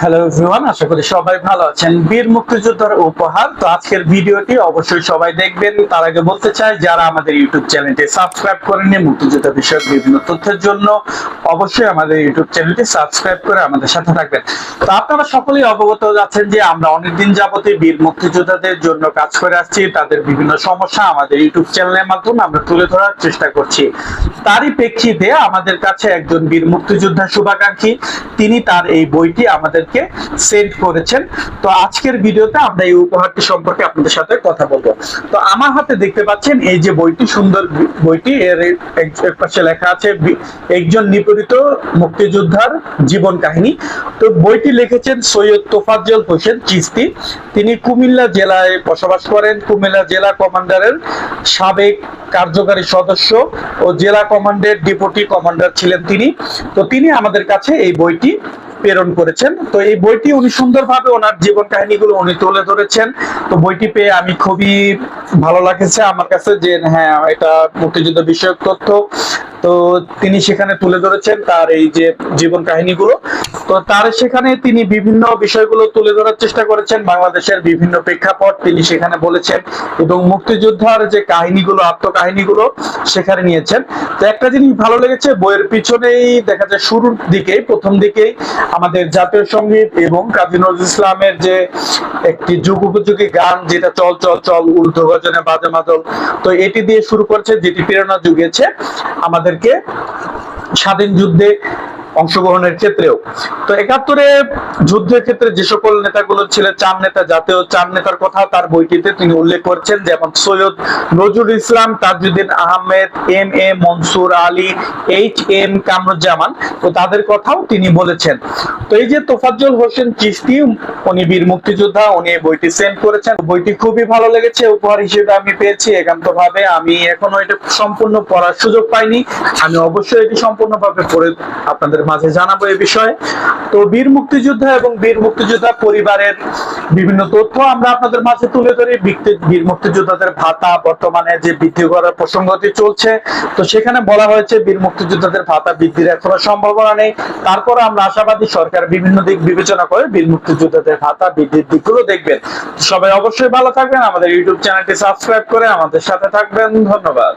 Hello আশা করি সবাই ভালো আছেন। বীর মুক্তিযোদ্ধার উপহার, তো আজকের ভিডিওটি অবশ্যই সবাই দেখবেন। তার আগে বলতে চাই, যারা আমাদের ইউটিউব চ্যানেলটি সাবস্ক্রাইব করেনি মুক্তিযোদ্ধা বিষয়ক বিভিন্ন তথ্যের জন্য, অবশ্যই আমাদের ইউটিউব চ্যানেলটি সাবস্ক্রাইব করে আমাদের সাথে থাকবেন। তো আপনারা সকলেই অবগত আছেন যে, আমরা অনেকদিন যাবতীয় বীর মুক্তিযোদ্ধাদের জন্য কাজ করে আসছি। তাদের বিভিন্ন সমস্যা আমাদের ইউটিউব চ্যানেলের মাধ্যমে আমরা তুলে ধরার চেষ্টা করছি। তারই প্রেক্ষিতে আমাদের কাছে একজন বীর মুক্তিযোদ্ধা শুভাকাঙ্ক্ষী। তিনি তার এই বইটি আমাদেরকে সেন্ড করেছেন। তো আজকের ভিডিওতে আমরা এই উপহারটি সম্পর্কে আপনাদের সাথে কথা বলব। তো আমার হাতে দেখতে পাচ্ছেন এই যে বইটি, সুন্দর বইটি, এর এক- পাশে লেখা আছে একজন নিপীড়িত মুক্তিযোদ্ধার জীবন কাহিনী। তো বইটি লিখেছেন সৈয়দ তোফাজ্জল হোসেন চিস্তি তিনি কুমিল্লা জেলায় বসবাস করেন। কুমিল্লা জেলা কমান্ডারের সাবেক কার্যকারী সদস্য ও জেলা কমান্ডের ডেপুটি কমান্ডার ছিলেন তিনি। তো তিনি আমাদের কাছে এই বইটি প্রেরণ করেছেন। তো এই বইটি উনি সুন্দরভাবে ওনার জীবন কাহিনীগুলো উনি তুলে ধরেছেন। তো বইটি পেয়ে আমি খুবই ভালো লাগেছে। আমার কাছে যে হ্যাঁ এটা মুক্তিযুদ্ধ বিষয়ক তথ্য। তো তিনি সেখানে তুলে ধরেছেন তার এই যে জীবন কাহিনীগুলো। তো তার সেখানে তিনি বিভিন্ন বিষয়গুলো তুলে ধরার চেষ্টা করেছেন। বাংলাদেশের বিভিন্ন প্রেক্ষাপট তিনি সেখানে বলেছেন এবং মুক্তিযোদ্ধার যে কাহিনীগুলো, আত্মকাহিনীগুলো সেখানে নিয়েছেন। তো একটা জিনিস ভালো লেগেছে, বইয়ের পিছনেই দেখা যায় শুরুর দিকেই, প্রথম দিকেই আমাদের জাতীয় সংগীত এবং কাজী নজরুল ইসলামের যে একটি যুগ উপযোগী গান যেটা চল চল চল ঊর্ধ্ব গজনে বাজে মাজল তো এটি দিয়ে শুরু করছে, যেটি প্রেরণা যুগেছে আমাদেরকে স্বাধীন যুদ্ধে অংশগ্রহণের ক্ষেত্রেও। তো একাত্তরে যুদ্ধের ক্ষেত্রে যে সকল নেতাগুলো ছিলেন, চার নেতা জাতীয় চার নেতার কথা তার বইটিতে তিনি উল্লেখ করছেন, যেমন Syed Nazrul Islam, Tajuddin Ahmed M A Mansur Ali, H M Kamruzzaman. তো তাদের কথাও তিনি বলেছেন। তো এই যে তোফাজ্জল হোসেন চিস্তি উনি বীর মুক্তিযোদ্ধা, উনি বইটি সেন্ড করেছেন। বইটি খুবই ভালো লেগেছে, উপহার হিসেবে আমি পেয়েছি একান্ত ভাবে আমি এখনও এটা সম্পূর্ণ পড়ার সুযোগ পাইনি। আমি অবশ্যই এটি সম্পূর্ণভাবে পড়ে আপনাদের মাঝে জানাব এই বিষয়ে। তো বীর মুক্তিযোদ্ধা এবং বীর মুক্তিযোদ্ধা পরিবারের বিভিন্ন তথ্য আমরা আপনাদের মাঝে তুলে ধরি। বীর মুক্তিযোদ্ধাদের ভাতা, বর্তমানে যে বৃদ্ধি করার প্রসঙ্গটি চলছে। তো সেখানে বলা হয়েছে, বীর মুক্তিযোদ্ধাদের ভাতা বৃদ্ধির এখনও সম্ভাবনা নেই। তারপর আমরা আশাবাদী সরকার বিভিন্ন দিক বিবেচনা করে বীর মুক্তিযোদ্ধাদের ভাতা বৃদ্ধির দিকগুলো দেখবেন। সবাই অবশ্যই ভালো থাকবেন। আমাদের ইউটিউব চ্যানেলটি সাবস্ক্রাইব করে আমাদের সাথে থাকবেন। ধন্যবাদ।